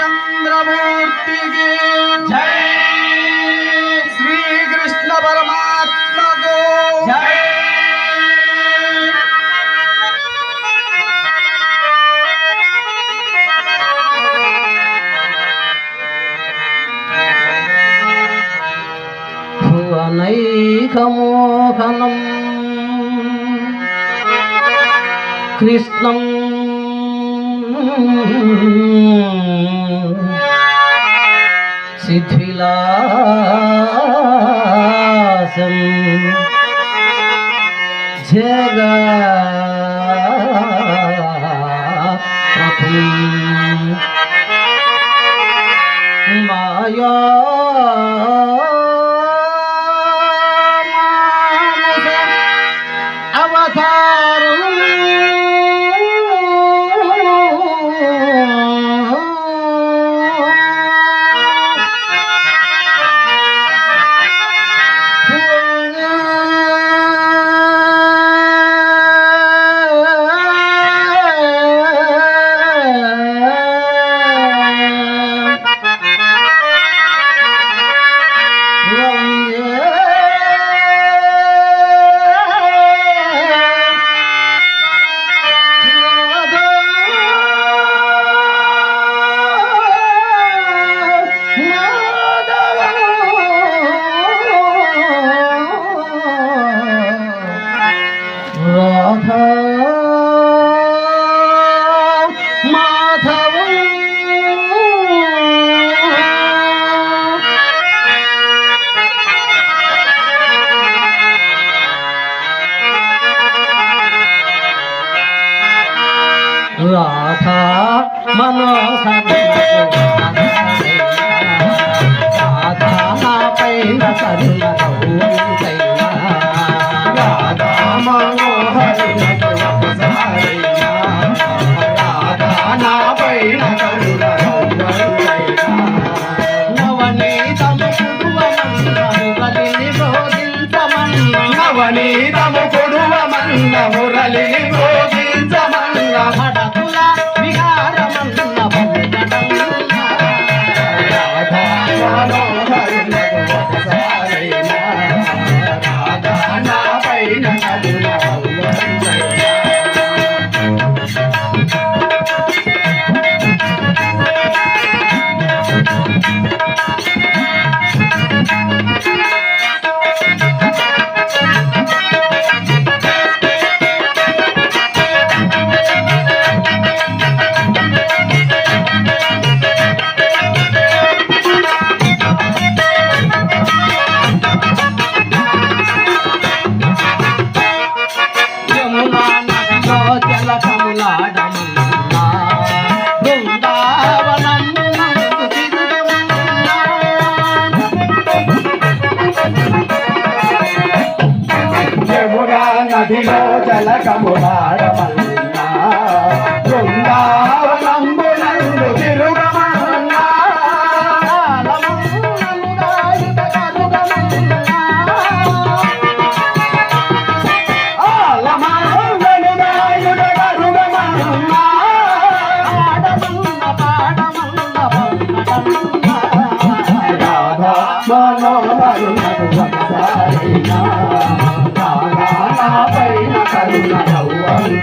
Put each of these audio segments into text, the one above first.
శ్రీరామచంద్రమూర్తికి జై శ్రీకృష్ణ పరమాత్మకు జై భువనైకమోహనం కృష్ణం శిథిలాసం జగా మాయా రాధా మనోహర రాధా నా రాధా మనోహరులకు ఒకసారైనా రాధా నా మురళిని బోధించమన్న యమునా నదిలో జలకములాడమన్నా బృందావనంబునందు తిరుగమన్నా ఆలమాంగనుగాయుడ గరుగమన్నా రాధా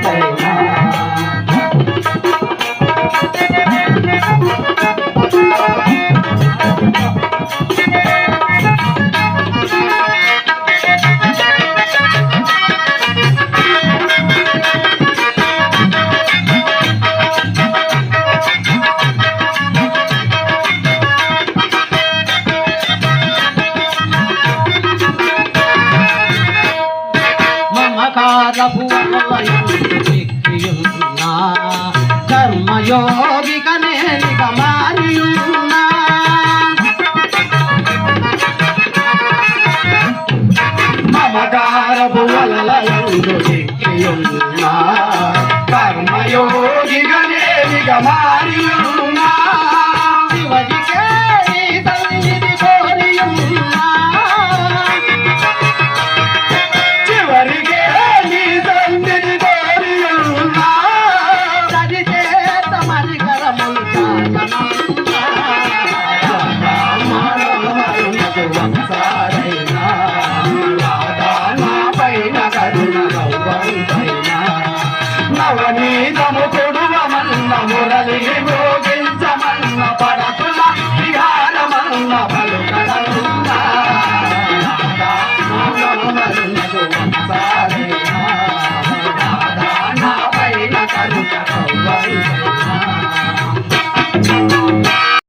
పైన కరుణ ఆకారపు కర్మయోగిక నేనిక మారియున్నా మమకారపు వలలయందు చిక్కియున్నా